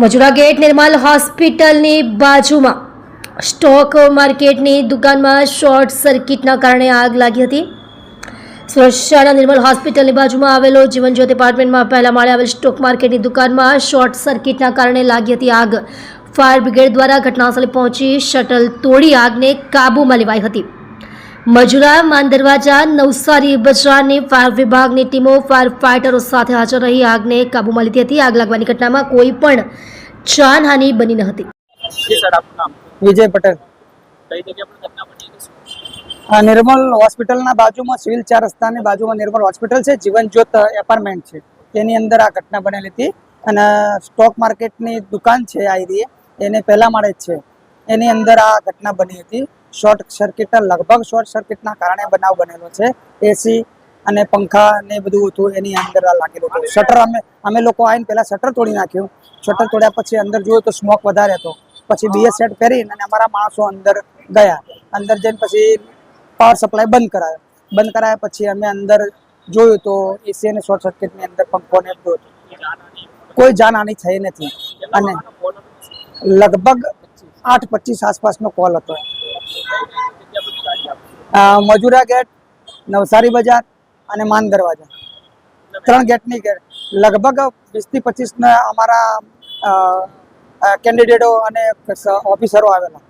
Majura gate નિર્મલ હોસ્પિટલની બાજુમાં. Stock માર્કેટની દુકાનમાં શોર્ટ સર્કિટના કારણે આગ લાગી હતી. સુરક્ષાના નિર્મલ હોસ્પિટલની બાજુમાં આવેલો જીવનજ્યોત એપાર્ટમેન્ટમાં પહેલા માળે આવેલ સ્ટોક માર્કેટની દુકાનમાં શોર્ટ સર્કિટના કારણે લાગી હતી આગ. ફાયર બ્રિગેડ દ્વારા ઘટનાસ્થળે પહોંચી શટલ તોડી આગને કાબૂમાં લેવાઈ હતી. મજુરા માન દરવાજા નવસારી બજારની ફાયર વિભાગની ટીમો ફાયર ફાઇટરો સાથે હાજર રહી. આગને કાબૂમાં લીધી હતી. આગ લાગવાની ઘટનામાં કોઈ પણ જાનહાનિ બની ન હતી. વિજય પટેલ? આ નિર્મલ હોસ્પિટલના બાજુમાં સિવિલ ચાર રસ્તાની બાજુમાં નિર્મલ હોસ્પિટલ છે. જીવન જ્યોત એપાર્ટમેન્ટ છે. તેની અંદર આ ઘટના બનેલી હતી અને સ્ટોક માર્કેટની દુકાન છે આ એરિયે. એને પહેલા માળે જ છે. એની અંદર આ ઘટના બની હતી. શોર્ટ સર્કિટ, લગભગ શોર્ટ સર્કિટના કારણે બનાવ બનેલો છે. એસી અને પંખા ને બધું હતું, એની અંદર લાગેલું હતું. શટર અમે અમે લોકો આવીને પહેલાં શટર તોડી નાખ્યું. શટર તોડ્યા પછી અંદર જોયું તો સ્મોક વધારે હતો. પછી બીએસ સેટ પહેરીને અને અમારા માણસો અંદર ગયા. અંદર જઈને પછી પાવર સપ્લાય બંધ કરાયો. બંધ કરાયા પછી અમે અંદર જોયું તો એસી અને શોર્ટ સર્કિટની અંદર પંખો ને બધું હતું. કોઈ જાનહાની થઈ નથી. અને લગભગ આઠ પચીસ આસપાસનો કોલ હતો. મજુરા ગેટ, નવસારી બજાર અને માન દરવાજા. ત્રણ ગેટની ગેટ. લગભગ વીસથી પચીસ અમારા કેન્ડિડેટો અને ઓફિસરો આવેલા.